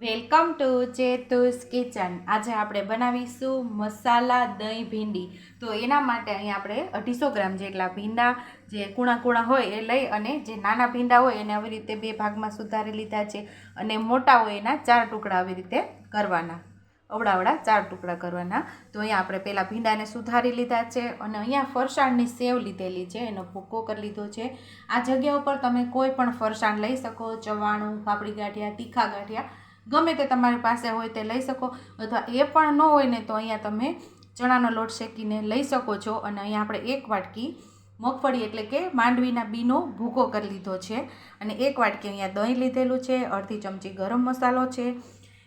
Welcome to ચેતુસ kitchen. આજે આપણે બનાવીશું મસાલા દહીં ભીંડી. તો એના માટે અહીં આપણે અઢીસો ગ્રામ જેટલા ભીંડા જે કૂણા કૂણા હોય એ લઈ અને જે નાના ભીંડા હોય એને આવી રીતે બે ભાગમાં સુધારી લીધા છે અને મોટા હોય એના ચાર ટુકડા આવી રીતે કરવાના. અવડાવડા ચાર ટુકડા કરવાના. તો અહીંયા આપણે પહેલાં ભીંડાને સુધારી લીધા છે અને અહીંયા ફરસાણની સેવ લીધેલી છે. એનો ભૂકો કરી લીધો છે. આ જગ્યા ઉપર તમે કોઈ પણ ફરસાણ લઈ શકો. ચવાણું પાપડી ગાંઠિયા, તીખા ગાંઠિયા ગમે તે તમારી પાસે હોય તે લઈ શકો અથવા એ પણ ન હોય ને તો અહીંયા તમે ચણાનો લોટ શેકીને લઈ શકો છો. અને અહીંયા આપણે એક વાટકી મગફળી એટલે કે માંડવીના બીનો ભૂકો કરી લીધો છે. અને એક વાટકી અહીંયા દહીં લીધેલું છે, અડધી ચમચી ગરમ મસાલો છે,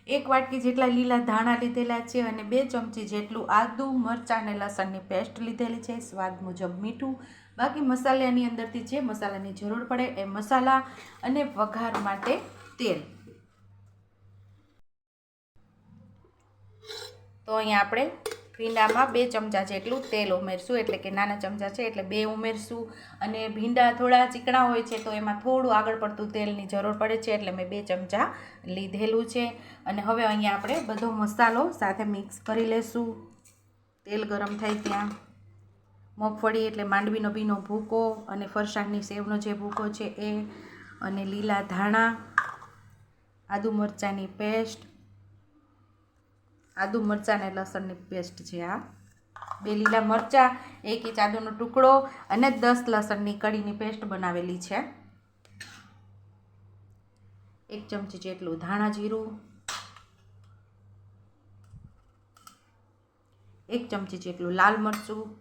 એક વાટકી જેટલા લીલા ધાણા લીધેલા છે અને બે ચમચી જેટલું આદું, મરચાં અને લસણની પેસ્ટ લીધેલી છે. સ્વાદ મુજબ મીઠું. બાકી મસાલાની અંદરથી જે મસાલાની જરૂર પડે એ મસાલા અને વઘાર માટે તેલ. તો અહીંયા આપણે ભીંડામાં બે ચમચા જેટલું તેલ ઉમેરશું, એટલે કે નાના ચમચા છે, એટલે બે ઉમેરશું. અને ભીંડા થોડા ચીકણા હોય છે, તો એમાં થોડું આગળ પડતું તેલની જરૂર પડે છે, એટલે મેં બે ચમચા લીધેલું છે. અને હવે અહીંયા આપણે બધો મસાલો સાથે મિક્સ કરી લેશું. તેલ ગરમ થાય ત્યાં. મગફળી એટલે માંડવીનો બીનો ભૂકો અને ફરસાણની સેવનો જે ભૂકો છે એ. અને લીલા ધાણા, આદુ મરચાંની પેસ્ટ આદુ મરચાં અને લસણની પેસ્ટ છે આ. બે લીલા મરચાં, એક ઇંચ આદુનો ટુકડો અને દસ લસણની કડીની પેસ્ટ બનાવેલી છે. એક ચમચી જેટલું ધાણા જીરું. એક ચમચી જેટલું લાલ મરચું.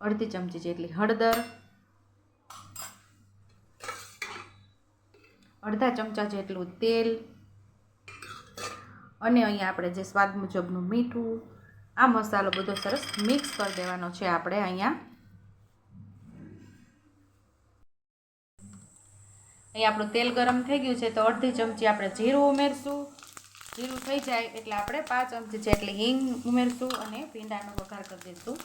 અડધી ચમચી જેટલી હળદર. અડધા ચમચા જેટલું તેલ. અને અહીંયા આપણે જે સ્વાદ મુજબનું મીઠું, આ મસાલો બધો સરસ મિક્સ કરી દેવાનો છે આપણે અહીંયા. અહીંયા આપણું તેલ ગરમ થઈ ગયું છે તો અડધી ચમચી આપણે જીરું ઉમેરશું. જીરું થઈ જાય એટલે આપણે પાંચ ચમચી જેટલી હિંગ ઉમેરશું અને ભીંડાનો વઘાર કરી દઈશું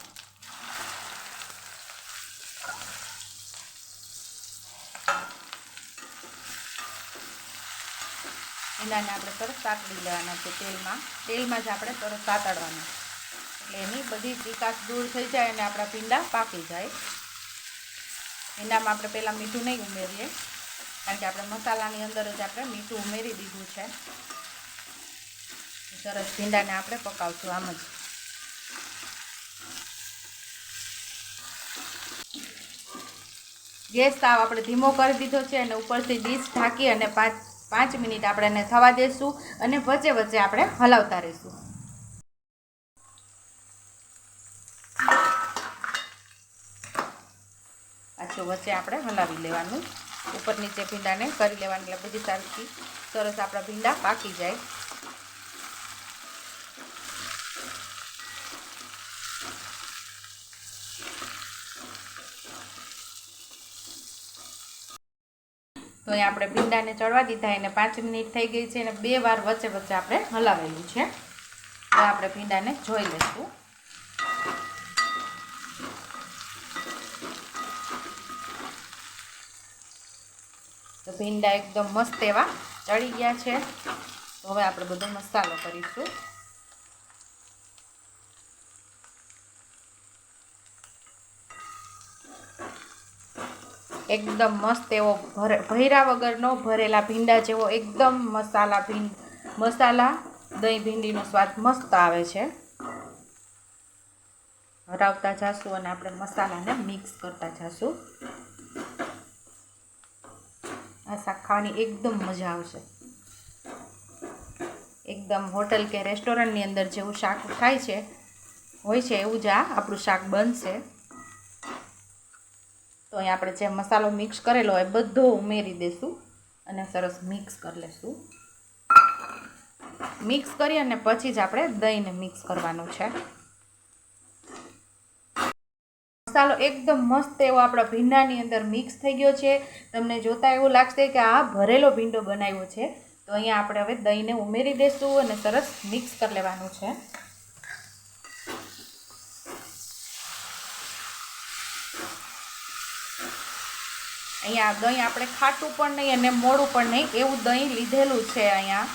ભીંડાને આપણે સરસ સાતડી લેવાના છે તેલમાં. તેલમાં જ આપણે સરસ સાતડવાના. એટલે એની બધી ચીકાશ દૂર થઈ જાય અને આપણા પીંડા પાકી જાય. ભીંડામાં આપણે પહેલાં મીઠું નહીં ઉમેરીએ, કારણ કે આપણે મસાલાની અંદર જ આપણે મીઠું ઉમેરી દીધું છે. સરસ ભીંડાને આપણે પકાવશું આમ જ. ગેસ તાવ આપણે ધીમો કરી દીધો છે અને ઉપરથી ડીશ ઢાંકી અને પાંચ પાંચ મિનિટ આપણે એને થવા દઈશું અને વચ્ચે વચ્ચે આપણે હલાવતા રહીશું. પાછું વચ્ચે આપણે હલાવી લેવાનું. ઉપર નીચે ભીંડાને કરી લેવાનું, એટલે બધી સારી સરસ આપણા ભીંડા પાકી જાય. તો અહીં આપણે ભીંડાને ચડવા દીધા, એને પાંચ મિનિટ થઈ ગઈ છે અને બે વાર વચ્ચે વચ્ચે આપણે હલાવેલું છે. તો આપણે ભીંડાને જોઈ લઈશું. તો ભીંડા એકદમ મસ્ત એવા ચડી ગયા છે. તો હવે આપણે બધો મસાલો કરીશું. એકદમ મસ્ત એવો ભર ભૈરા વગરનો ભરેલા ભીંડા જેવો એકદમ મસાલા ભીંડ, મસાલા દહીં ભીંડીનો સ્વાદ મસ્ત આવે છે. હરાવતા જાશું અને આપણે મસાલાને મિક્સ કરતા જાશું. આ શાક ખાવાની એકદમ મજા આવશે. એકદમ હોટલ કે રેસ્ટોરન્ટની અંદર જેવું શાક થાય છે, હોય છે એવું જ આ આપણું શાક બનશે. તો અહીં આપણે જે મસાલો મિક્સ કરેલો હોય બધો ઉમેરી દઈશું અને સરસ મિક્સ કરી લઈશું મિક્સ કરી અને પછી જ આપણે દહીંને મિક્સ કરવાનું છે. મસાલો એકદમ મસ્ત એવો આપણા ભીંડાની અંદર મિક્સ થઈ ગયો છે. તમને જોતાં એવું લાગશે કે આ ભરેલો ભીંડો બનાવ્યો છે. તો અહીંયા આપણે હવે દહીંને ઉમેરી દઈશું અને સરસ મિક્સ કરી લેવાનું છે. અહીંયા દહીં આપણે ખાટું પણ નહીં અને મોડું પણ નહીં, એવું દહીં લીધેલું છે અહીંયા.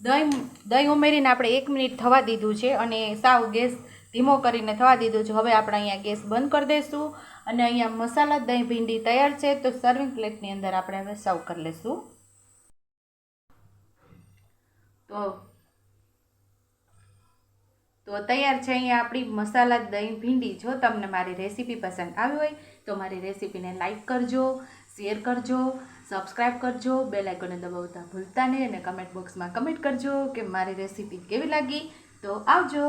દહીં દહીં ઉમેરીને આપણે એક મિનિટ થવા દીધું છે અને સાવ ગેસ ધીમો કરીને થવા દીધું છે. હવે આપણે અહીંયા ગેસ બંધ કરી દઈશું અને અહીંયા મસાલા દહીં ભીંડી તૈયાર છે, તો સર્વિંગ પ્લેટની અંદર આપણે હવે સર્વ કરી લઈશું તો તો તૈયાર છે અહીંયા આપણી મસાલા દહીં ભીંડી. જો તમને મારી રેસીપી પસંદ આવી હોય, તો મારી રેસીપીને લાઈક કરજો, શેર કરજો, સબસ્ક્રાઇબ કરજો બે લાઇકોને દબાવતા ભૂલતા નહીં અને કમેન્ટ બોક્સમાં કમેન્ટ કરજો કે મારી રેસીપી કેવી લાગી. તો આવજો.